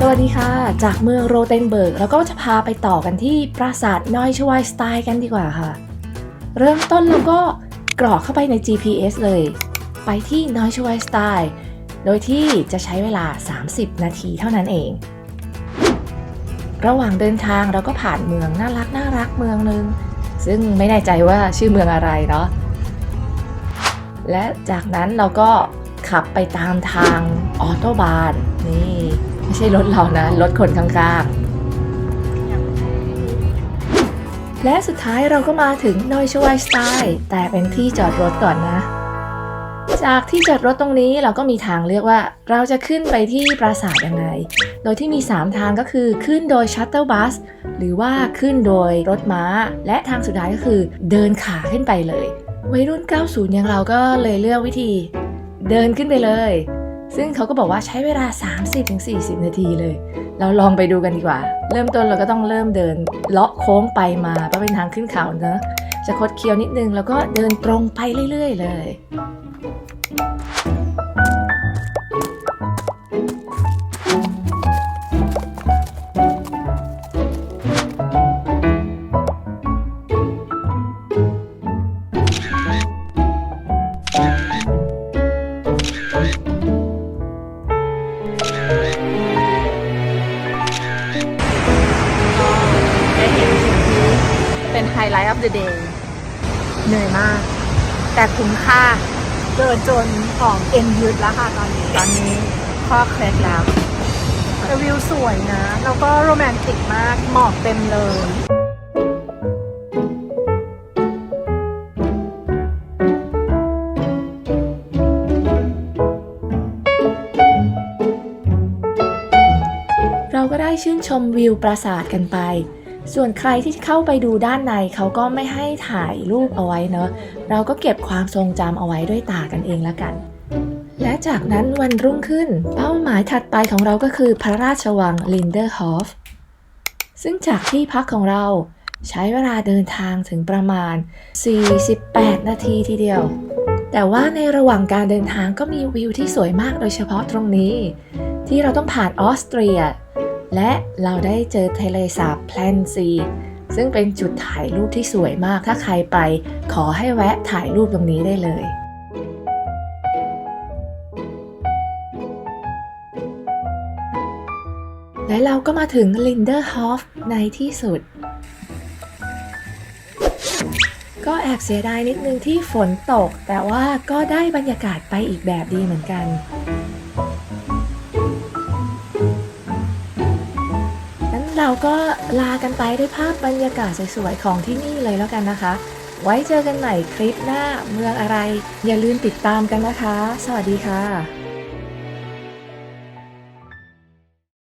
สวัสดีค่ะ จากเมืองโรเทนเบิร์กแล้วก็จะพาไปต่อกันที่ปราสาทนอยชวายสไตล์กันดีกว่าค่ะ เริ่มต้นเราก็กรอกเข้าไปใน GPS เลย ไปที่นอยชวายสไตล์โดยที่จะใช้เวลา 30 นาทีเท่านั้นเอง ระหว่างเดินทางเราก็ผ่านเมืองน่ารักน่ารักเมืองหนึ่งซึ่งไม่แน่ใจว่าชื่อเมืองอะไรเนาะและจากนั้นเราก็ขับไปตามทางออโตบานนี่ ไม่ใช่รถเรานะ รถคนข้างๆ และสุดท้ายเราก็มาถึงนอยชวายสไตล์แต่เป็นที่จอดรถก่อนนะ จากที่จอดรถตรงนี้เราก็มีทางเลือกว่าเราจะขึ้นไปที่ปราสาทยังไง โดยที่มี 3 ทางก็คือขึ้นโดยชัตเต l ลบัสหรือว่าขึ้นโดยรถม้า และทางสุดท้ายก็คือเดินขาขึ้นไปเลย วัยรุ่น 90 อย่างเราก็เลยเลือกวิธี เดินขึ้นไปเลย ซึ่งเขาก็บอกว่าใช้เวลา 30-40 นาทีเลย เราลองไปดูกันดีกว่า เริ่มต้นเราก็ต้องเริ่มเดินเลาะโค้งไปมาเพราะเป็นทางขึ้นเขาเนอะจะคดเคี้ยวนิดนึงแล้วก็เดินตรงไปเรื่อยๆ เลย ไฮไลท์ of the day เหนื่อยมาก แต่คุ้มค่าเดินจนของเอ็นยืดแล้วค่ะตอนนี้ ตอนนี้ข้อเคล็ดแล้วแต่วิวสวยนะ แล้วก็โรแมนติกมากหมอกเต็มเลยเราก็ได้ชื่นชมวิวปราสาทกันไป ส่วนใครที่เข้าไปดูด้านในเขาก็ไม่ให้ถ่ายรูปเอาไว้เนอะเราก็เก็บความทรงจำเอาไว้ด้วยตากันเองละกัน และจากนั้นวันรุ่งขึ้น เป้าหมายถัดไปของเราก็คือพระราชวังลินเดอร์ฮอฟซึ่งจากที่พักของเราใช้เวลาเดินทางถึงประมาณ 48 นาทีทีเดียว แต่ว่าในระหว่างการเดินทางก็มีวิวที่สวยมากโดยเฉพาะตรงนี้ ที่เราต้องผ่านออสเตรีย และเราได้เจอทะเลสาบแพลนซีซึ่งเป็นจุดถ่ายรูปที่สวยมาก ถ้าใครไปขอให้แวะถ่ายรูปตรงนี้ได้เลย และเราก็มาถึงลินเดอร์ฮอฟในที่สุด ก็แอบเสียดายนิดนึงที่ฝนตก แต่ว่าก็ได้บรรยากาศไปอีกแบบดีเหมือนกันงั้น เราก็ลากันไปด้วยภาพบรรยากาศสวยๆของที่นี่เลยแล้วกันนะคะ ไว้เจอกันใหม่คลิปหน้าเมืองอะไร อย่าลืมติดตามกันนะคะ สวัสดีค่ะ